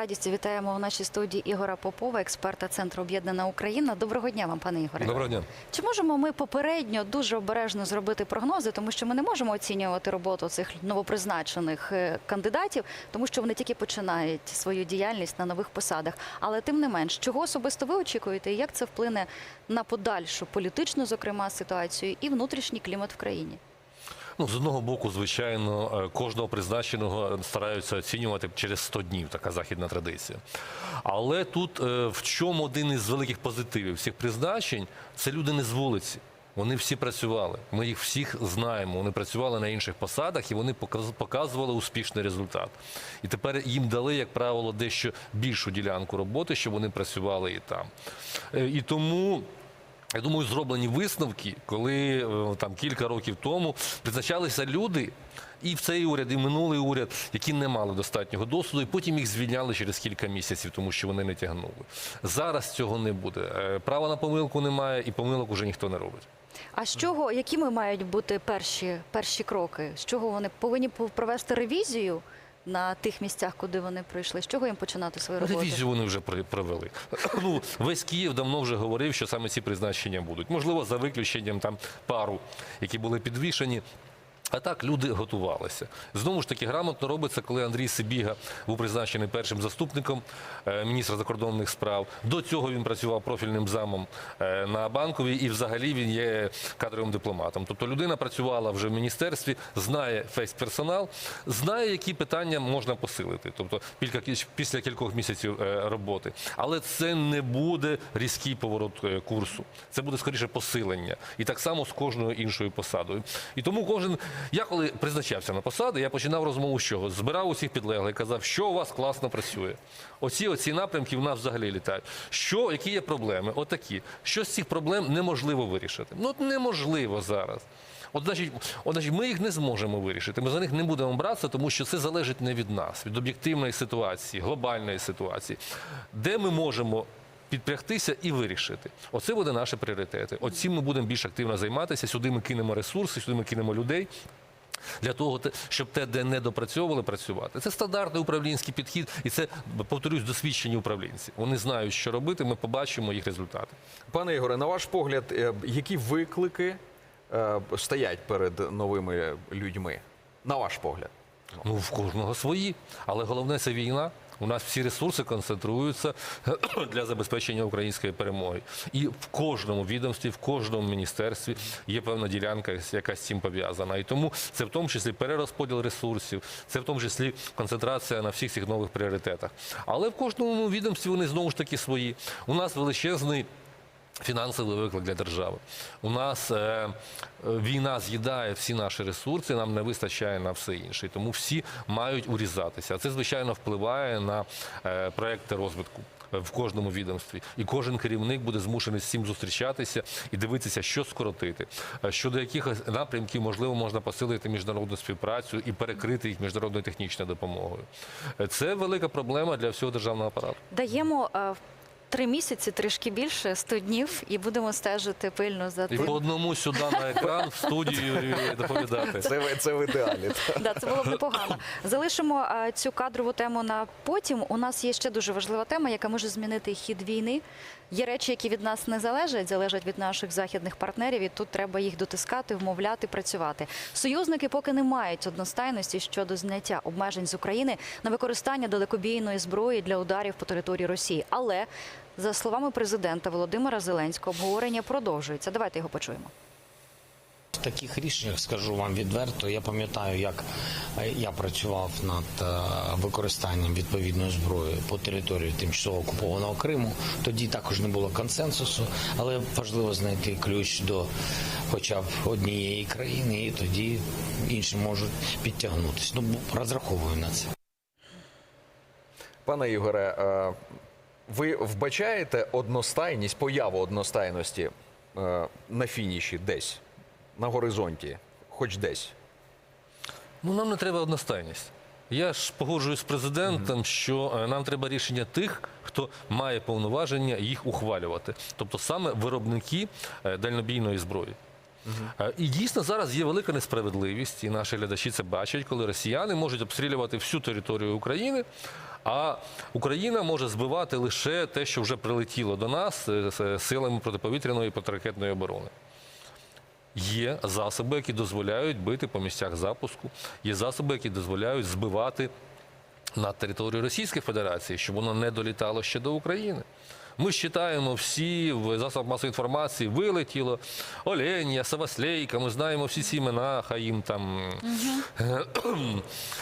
радістю вітаємо у нашій студії Ігора Попова, експерта Центру Об'єднана Україна. Доброго дня вам, пане Ігоре. Доброго дня. Чи можемо ми попередньо дуже обережно зробити прогнози, тому що ми не можемо оцінювати роботу цих новопризначених е, кандидатів, тому що вони тільки починають свою діяльність на нових посадах. Але тим не менш, чого особисто ви очікуєте, і як це вплине на подальшу політичну, зокрема, ситуацію і внутрішній клімат в країні? Ну, з одного боку, звичайно, е, кожного призначеного стараються оцінювати через 100 днів, така західна традиція. Але тут е, в чому один із великих позитивів всіх призначень це люди не з вулиці. Вони всі працювали. Ми їх всіх знаємо. Вони працювали на інших посадах і вони показували успішний результат. І тепер їм дали, як правило, дещо більшу ділянку роботи, щоб вони працювали і там. Е, І тому. Я думаю, зроблені висновки, коли е, там кілька років тому призначалися люди, і в цей уряд, і в минулий уряд, які не мали достатнього досвіду, і потім їх звільняли через кілька місяців, тому що вони не тягнули. Зараз цього не буде. Е, Права на помилку немає, і помилок уже ніхто не робить. А з чого, якими мають бути перші, перші кроки? З чого вони повинні провести ревізію на тих місцях, куди вони прийшли? З чого їм починати свою роботу? Ревізію вони вже провели. Ну, весь Київ давно вже говорив, що саме ці призначення будуть. Можливо, за виключенням там пару, які були підвішені. А так люди готувалися. Знову ж таки, грамотно робиться, коли Андрій Сибіга був призначений першим заступником е, міністра закордонних справ. До цього він працював профільним замом е, на банковій, і взагалі він є кадровим дипломатом. Тобто людина працювала вже в міністерстві, знає весь персонал, знає, які питання можна посилити. Тобто після кількох місяців е, роботи. Але це не буде різкий поворот курсу. Це буде скоріше посилення. І так само з кожною іншою посадою. І тому кожен. Я коли призначався на посади, я починав розмову з чого? Збирав усіх підлеглих, казав, що у вас класно працює. Оці оці напрямки в нас взагалі літають. Що, які є проблеми? Отакі. Що з цих проблем неможливо вирішити? Ну от неможливо зараз. От, значить, от, значить, ми їх не зможемо вирішити. Ми за них не будемо братися, тому що це залежить не від нас, від об'єктивної ситуації, глобальної ситуації, де ми можемо підпрягтися і вирішити. Оце буде наші пріоритети. Оцім ми будемо більш активно займатися. Сюди ми кинемо ресурси, сюди ми кинемо людей. Для того, щоб те, де не допрацьовували, працювати. Це стандартний управлінський підхід, і це, повторюсь, досвідчені управлінці. Вони знають, що робити. Ми побачимо їх результати. Пане Ігоре, на ваш погляд, е, які виклики е, стоять перед новими людьми? На ваш погляд? Ну, в кожного свої. Але головне це війна. У нас всі ресурси концентруються для забезпечення української перемоги. І в кожному відомстві, в кожному міністерстві є певна ділянка, яка з цим пов'язана. І тому це в тому числі перерозподіл ресурсів, це в тому числі концентрація на всіх цих нових пріоритетах. Але в кожному відомстві вони знову ж таки свої. У нас величезний. Фінансовий виклик для держави. У нас е, е, війна з'їдає всі наші ресурси, нам не вистачає на все інше. Тому всі мають урізатися. Це, звичайно, впливає на е, проекти розвитку е, в кожному відомстві. І кожен керівник буде змушений з цим зустрічатися і дивитися, що скоротити. Е, Щодо якихось напрямків, можливо, можна посилити міжнародну співпрацю і перекрити їх міжнародною технічною допомогою. Це велика проблема для всього державного апарату. Даємо е, три місяці, трішки більше, 100 днів, і будемо стежити пильно за І тим. по одному сюди на екран в студію і доповідати. Це, ви- це в ідеалі. Да, це було б непогано. Залишимо е, цю кадрову тему на потім. У нас є ще дуже важлива тема, яка може змінити хід війни. Є речі, які від нас не залежать, залежать від наших західних партнерів, і тут треба їх дотискати, вмовляти, працювати. Союзники поки не мають одностайності щодо зняття обмежень з України на використання далекобійної зброї для ударів по території Росії. Але за словами президента Володимира Зеленського, обговорення продовжується. Давайте його почуємо. В таких рішеннях скажу вам відверто. Я пам'ятаю, як е, я працював над е, використанням відповідної зброї по території тимчасово окупованого Криму. Тоді також не було консенсусу, але важливо знайти ключ до хоча б однієї країни, і тоді інші можуть підтягнутися. Ну розраховую на це. Пане Ігоре, е, ви вбачаєте одностайність, появу одностайності е, на фініші десь, на горизонті, хоч десь? Ну нам не треба одностайність. Я ж погоджуюсь з президентом, що е, нам треба рішення тих, хто має повноваження їх ухвалювати, тобто саме виробники е, дальнобійної зброї. Е, І дійсно зараз є велика несправедливість, і наші глядачі це бачать, коли росіяни можуть обстрілювати всю територію України, А Україна може збивати лише те, що вже прилетіло до нас е, силами протиповітряної і протиракетної оборони. Є засоби, які дозволяють бити по місцях запуску, є засоби, які дозволяють збивати на територію Російської Федерації, щоб воно не долітало ще до України. Ми вважаємо всі в засобах масової інформації, вилетіло Оленя, Саваслейка, ми знаємо всі ці імена, хай їм там.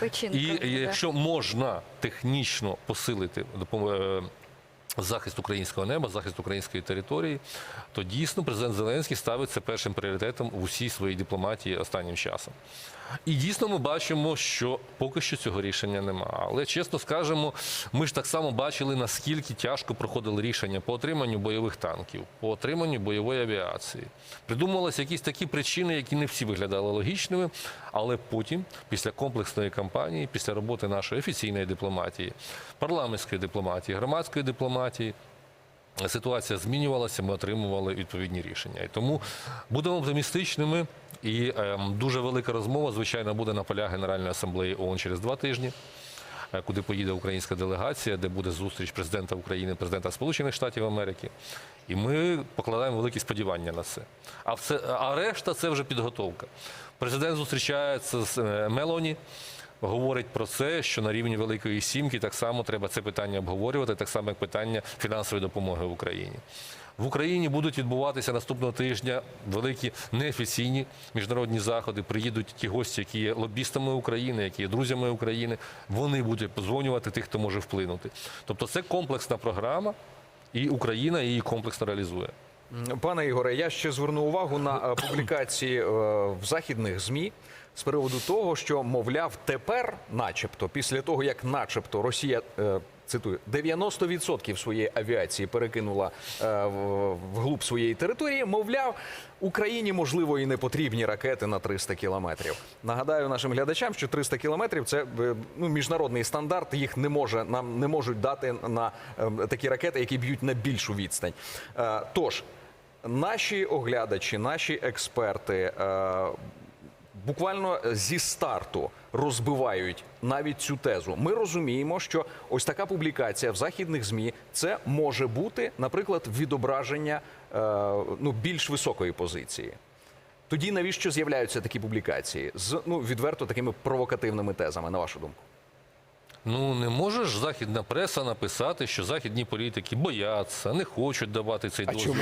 Печінка. І якщо можна технічно посилити допом- е, захист українського неба, захист української території, то дійсно президент Зеленський ставить це першим пріоритетом в усій своїй дипломатії останнім часом. І дійсно ми бачимо, що поки що цього рішення немає. Але чесно скажемо, ми ж так само бачили, наскільки тяжко проходили рішення по отриманню бойових танків, по отриманню бойової авіації. Придумувалися якісь такі причини, які не всі виглядали логічними, але потім, після комплексної кампанії, після роботи нашої офіційної дипломатії, парламентської дипломатії, громадської дипломатії, ситуація змінювалася, ми отримували відповідні рішення. І тому будемо оптимістичними. І ем, дуже велика розмова, звичайно, буде на полях Генеральної асамблеї ООН через два тижні, е, куди поїде українська делегація, де буде зустріч президента України, президента Сполучених Штатів Америки. І ми покладаємо великі сподівання на це. А, все, а решта це вже підготовка. Президент зустрічається з е, Мелоні. Говорить про це, що на рівні Великої Сімки так само треба це питання обговорювати, так само як питання фінансової допомоги в Україні. В Україні будуть відбуватися наступного тижня великі неофіційні міжнародні заходи. Приїдуть ті гості, які є лобістами України, які є друзями України. Вони будуть подзвонювати тих, хто може вплинути. Тобто це комплексна програма, і Україна її комплексно реалізує. Пане Ігоре, я ще зверну увагу на е, публікації е, в західних ЗМІ з приводу того, що, мовляв, тепер, начебто, після того, як начебто Росія. е, Цитую, 90% своєї авіації перекинула е, вглуб своєї території. Мовляв, Україні можливо і не потрібні ракети на 300 кілометрів. Нагадаю нашим глядачам, що 300 кілометрів це е, ну, міжнародний стандарт. Їх не може нам не можуть дати на такі ракети, які б'ють на більшу відстань. Тож наші оглядачі, наші експерти. Е, Буквально зі старту розбивають навіть цю тезу. Ми розуміємо, що ось така публікація в західних змі це може бути, наприклад, відображення е, ну більш високої позиції. Тоді навіщо з'являються такі публікації з ну відверто такими провокативними тезами, на вашу думку? Ну не може ж західна преса написати, що західні політики бояться, не хочуть давати цей дозвіл.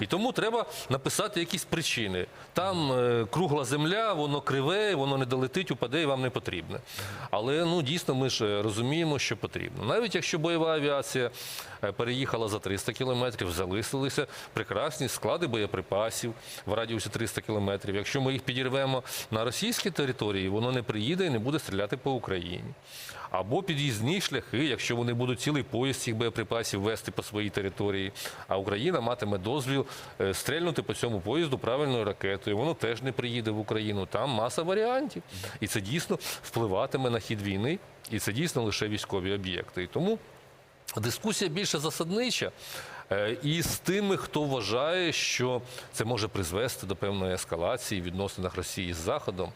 І тому треба написати якісь причини. Там е, кругла земля, воно криве, воно не долетить, упаде і вам не потрібне. Але ну дійсно ми ж е, розуміємо, що потрібно. Навіть якщо бойова авіація е, переїхала за 300 кілометрів, залишилися прекрасні склади боєприпасів в радіусі 300 кілометрів. Якщо ми їх підірвемо на російській території, воно не приїде і не буде стріляти по Україні. Або під'їзні шляхи, якщо вони будуть цілий поїзд цих боєприпасів вести по своїй території, а Україна матиме дозвіл е, стрельнути по цьому поїзду правильною ракетою. Воно теж не приїде в Україну. Там маса варіантів. І це дійсно впливатиме на хід війни, і це дійсно лише військові об'єкти. І тому дискусія більше засаднича. Е, І з тими, хто вважає, що це може призвести до певної ескалації в відносинах Росії з Заходом.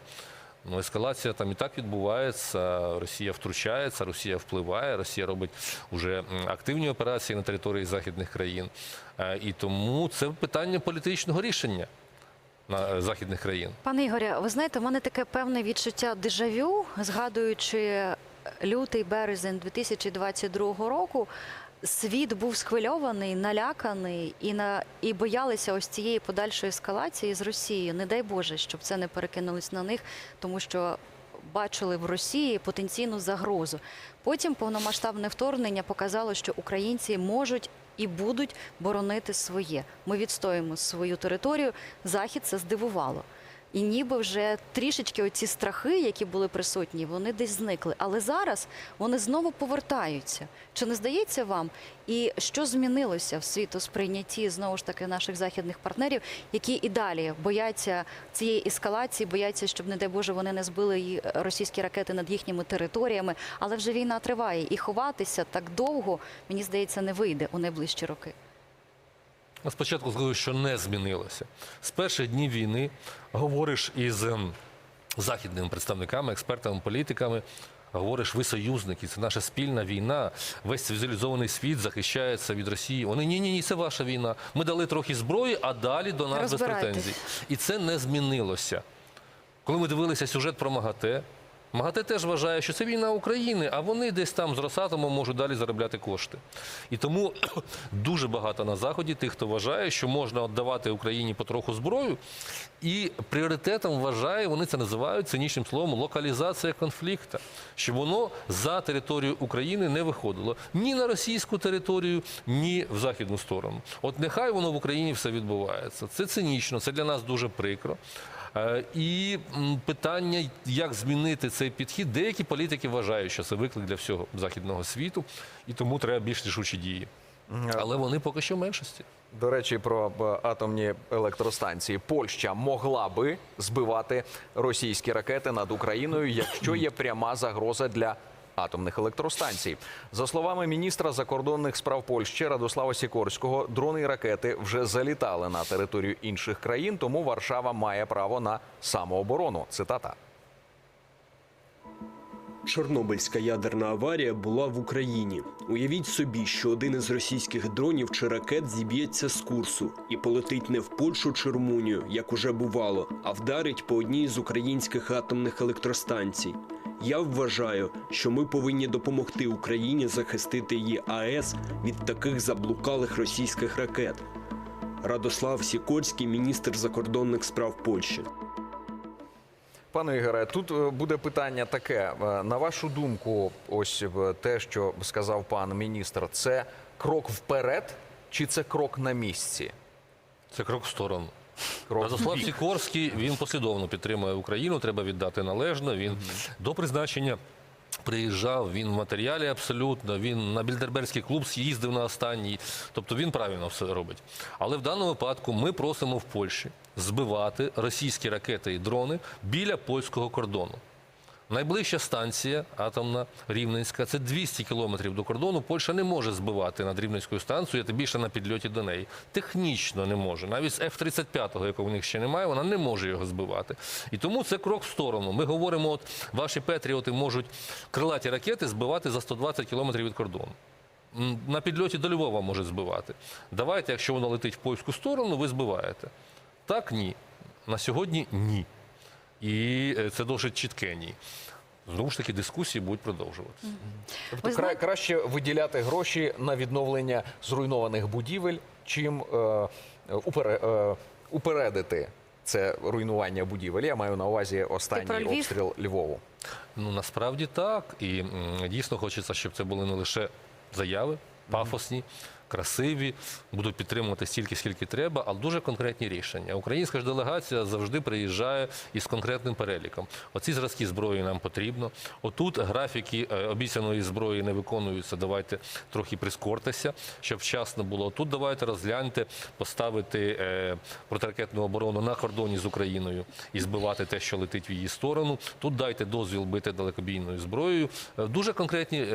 Ну, ескалація там і так відбувається. Росія втручається, Росія впливає, Росія робить уже активні операції на території західних країн. Е, І тому це питання політичного рішення на е, західних країн. Пане Ігоря, ви знаєте, в мене таке певне відчуття дежавю, згадуючи лютий березень 2022 року. Світ був схвильований, наляканий і на і боялися ось цієї подальшої ескалації з Росією. Не дай Боже, щоб це не перекинулось на них, тому що бачили в Росії потенційну загрозу. Потім повномасштабне вторгнення показало, що українці можуть і будуть боронити своє. Ми відстоїмо свою територію. Захід це здивувало. І ніби вже трішечки оці страхи, які були присутні, вони десь зникли. Але зараз вони знову повертаються. Чи не здається вам? І що змінилося в світосприйнятті знову ж таки наших західних партнерів, які і далі бояться цієї ескалації, бояться, щоб, не дай Боже, вони не збили російські ракети над їхніми територіями. Але вже війна триває, і ховатися так довго, мені здається, не вийде у найближчі роки. Ну, Спочатку скажу, що не змінилося. З перших днів війни говориш із ем, західними представниками, експертами, політиками. говориш, ви союзники, це наша спільна війна. Весь цивілізований світ захищається від Росії. Вони ні, ні, ні, це ваша війна. Ми дали трохи зброї, а далі до нас без претензій. І це не змінилося. Коли ми дивилися сюжет про МАГАТЕ, МАГАТЕ теж вважає, що це війна України, а вони десь там з Росатомом можуть далі заробляти кошти. І тому дуже багато на Заході тих, хто вважає, що можна віддавати Україні потроху зброю, і пріоритетом вважає, вони це називають цинічним словом, локалізація конфлікту, щоб воно за територію України не виходило ні на російську територію, ні в західну сторону. От нехай воно в Україні все відбувається. Це цинічно, це для нас дуже прикро. Е, І питання, як змінити цей підхід, деякі політики вважають, що це виклик для всього західного світу, і тому треба більш рішучі дії. Але вони поки що в меншості. До речі, про е, атомні електростанції. Польща могла би збивати російські ракети над Україною, якщо є пряма загроза для атомних електростанцій. За словами міністра закордонних справ Польщі Радослава Сікорського, дрони і ракети вже залітали на територію інших країн, тому Варшава має право на самооборону. Цитата. Чорнобильська ядерна аварія була в Україні. Уявіть собі, що один із російських дронів чи ракет зіб'ється з курсу і полетить не в Польщу чи Румунію, як уже бувало, а вдарить по одній з українських атомних електростанцій. Я вважаю, що ми повинні допомогти Україні захистити її АЕС від таких заблукалих російських ракет. Радослав Сікорський, міністр закордонних справ Польщі. Пане Ігоре, тут е, буде питання таке. Е, На вашу думку, ось те, що сказав пан міністр, це крок вперед чи це крок на місці? Це крок в сторону. Крок Радослав. Сікорський він послідовно підтримує Україну. Треба віддати належно. Він до призначення. Приїжджав він в матеріалі абсолютно. Він на Більдерберський клуб з'їздив на останній. Тобто він правильно все робить. Але в даному випадку ми просимо в Польщі збивати російські ракети і дрони біля польського кордону. Найближча станція атомна Рівненська це 200 кілометрів до кордону. Польща не може збивати над Рівненською станцією, тим більше на підльоті до неї. Технічно не може. Навіть з F-35, якого в них ще немає, вона не може його збивати. І тому це крок в сторону. Ми говоримо, от ваші петріоти можуть крилаті ракети збивати за 120 кілометрів від кордону. На підльоті до Львова може збивати. Давайте, якщо воно летить в польську сторону, ви збиваєте. Так, ні. На сьогодні ні. І е, це досить чітке ні. Знову ж таки, дискусії будуть продовжуватися. Тобто Ви кра- краще виділяти гроші на відновлення зруйнованих будівель, чим е, упере, е, упередити це руйнування будівель. Я маю на увазі останній Львів? обстріл Львову. Ну насправді так. І дійсно хочеться, щоб це були не лише заяви, пафосні, красиві, будуть підтримувати стільки, скільки треба, але дуже конкретні рішення. Українська ж делегація завжди приїжджає із конкретним переліком. Оці зразки зброї нам потрібно. Отут графіки е, обіцяної зброї не виконуються. Давайте трохи прискортеся, щоб вчасно було. Тут давайте розгляньте, поставити е, протиракетну оборону на кордоні з Україною і збивати те, що летить в її сторону. Тут дайте дозвіл бити далекобійною зброєю. Е, Дуже конкретні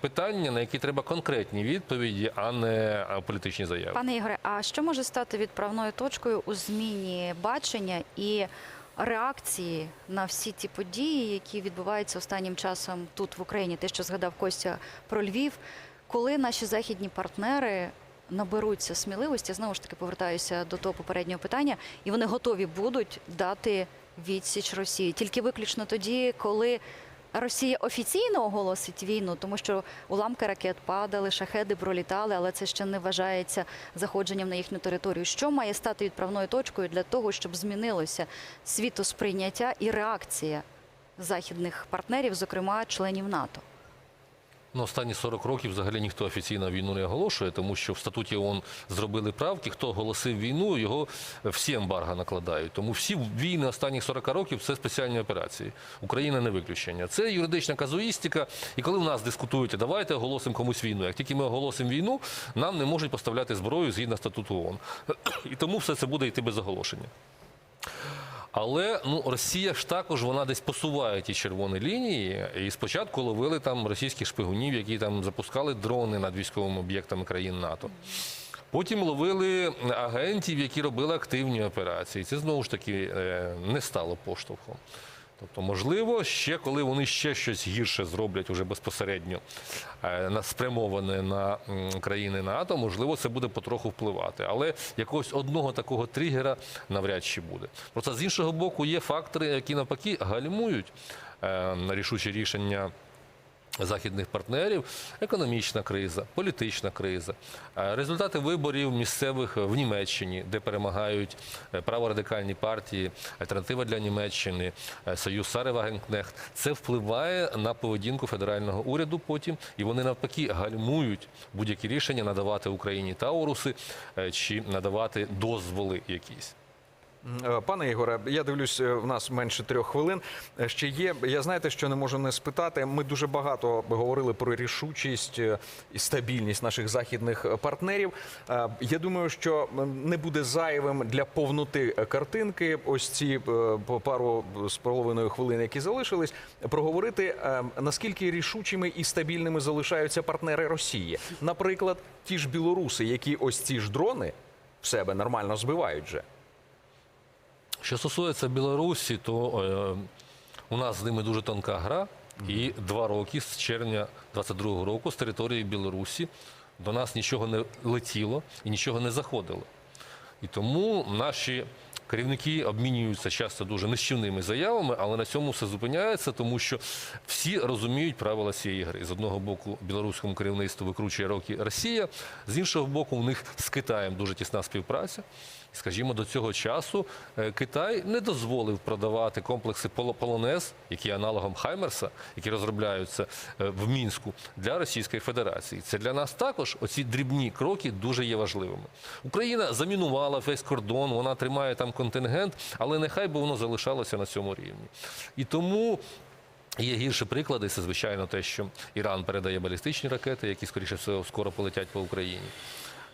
питання, на які треба конкретні відповіді, а не е, політичні заяви. Пане Ігоре, а що може стати відправною точкою у зміні бачення і реакції на всі ті події, які відбуваються останнім часом тут в Україні? Те, що згадав Костя про Львів, коли наші західні партнери наберуться сміливості, знову ж таки повертаюся до того попереднього питання, і вони готові будуть дати відсіч Росії тільки виключно тоді, коли. Росія офіційно оголосить війну, тому що уламки ракет падали, шахеди пролітали, але це ще не вважається заходженням на їхню територію. Що має стати відправною точкою для того, щоб змінилося світосприйняття і реакція західних партнерів, зокрема членів НАТО? Ну, останні 40 років взагалі ніхто офіційно війну не оголошує, тому що в статуті ООН зробили правки. Хто оголосив війну, його всі ембарго накладають. Тому всі війни останніх 40 років це спеціальні операції. Україна не виключення. Це юридична казуїстика. І коли в нас дискутують, давайте оголосимо комусь війну. Як тільки ми оголосимо війну, нам не можуть поставляти зброю згідно статуту ООН. І тому все це буде йти без оголошення. Але ну Росія ж також вона десь посуває ті червоні лінії. І спочатку ловили там російських шпигунів, які там запускали дрони над військовими об'єктами країн НАТО. Потім ловили агентів, які робили активні операції. Це знову ж таки е, не стало поштовхом. Тобто, можливо, ще коли вони ще щось гірше зроблять уже безпосередньо е, спрямоване на країни НАТО, можливо, це буде потроху впливати. Але якогось одного такого тригера навряд чи буде. Просто з іншого боку, є фактори, які навпаки гальмують е, на рішучі рішення західних партнерів, економічна криза, політична криза, Е, результати виборів місцевих в Німеччині, де перемагають е, праворадикальні партії, альтернатива для Німеччини, е, Союз Сари Вагенкнехт. Це впливає на поведінку федерального уряду потім, і вони навпаки гальмують будь-які рішення надавати Україні тауруси чи надавати дозволи якісь. Е, Пане Ігоре, я дивлюсь, е, в нас менше трьох хвилин. Е, Ще є. Я знаєте, що не можу не спитати. Ми дуже багато говорили про рішучість і стабільність наших західних партнерів. Я думаю, що не буде зайвим для повноти картинки. Ось ці пару з половиною хвилин, які залишились, проговорити наскільки рішучими і стабільними залишаються партнери Росії. Наприклад, ті ж білоруси, які ось ці ж дрони в себе нормально збивають вже. Що стосується Білорусі, то е, у нас з ними дуже тонка гра, і два роки з червня 22-го року з території Білорусі до нас нічого не летіло і нічого не заходило. І тому наші керівники обмінюються часто дуже нищівними заявами, але на цьому все зупиняється, тому що всі розуміють правила цієї гри. З одного боку, білоруському керівництву викручує роки Росія, з іншого боку, у них з Китаєм дуже тісна співпраця. Скажімо, до цього часу е, Китай не дозволив продавати комплекси «Поло- полонез, які є аналогом Хаймерса, які розробляються е, в Мінську для Російської Федерації. Це для нас також оці дрібні кроки дуже є важливими. Україна замінувала весь кордон, вона тримає там контингент, але нехай би воно залишалося на цьому рівні. І тому. Є гірші приклади, це звичайно те, що Іран передає балістичні ракети, які скоріше всього скоро полетять по Україні.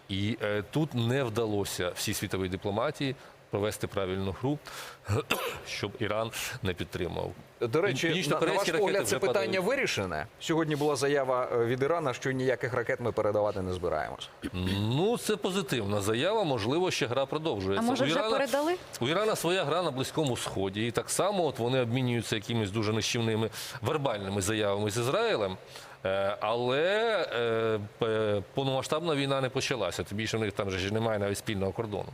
І е, тут не вдалося всій світовій дипломатії провести правильну гру, щоб Іран не підтримав. До речі, на, на ваш погляд, це питання падають. вирішене. Сьогодні була заява е, від Ірана, що ніяких ракет ми передавати не збираємось. Ну, це позитивна заява. Можливо, ще гра А продовжується. може У вже передали? У Ірана своя гра на Близькому Сході, і так само от вони обмінюються якимись дуже нищівними вербальними заявами з Ізраїлем. Е, Але е, повномасштабна війна не почалася. Тим більше в них там же ж немає навіть спільного кордону.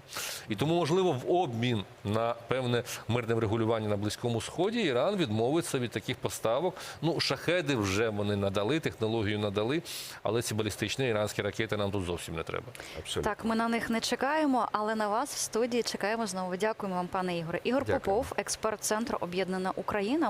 І тому, можливо, в обмін на певне мирне врегулювання на Близькому Сході Іран відмовиться від таких поставок. Ну, шахеди вже вони надали, технологію надали, але ці балістичні іранські ракети нам тут зовсім не треба. Абсолютно. Так, ми на них не чекаємо, але на вас в студії чекаємо знову. Дякуємо вам, пане Ігоре. Ігор Дякую. Попов, експерт центру Об'єднана Україна.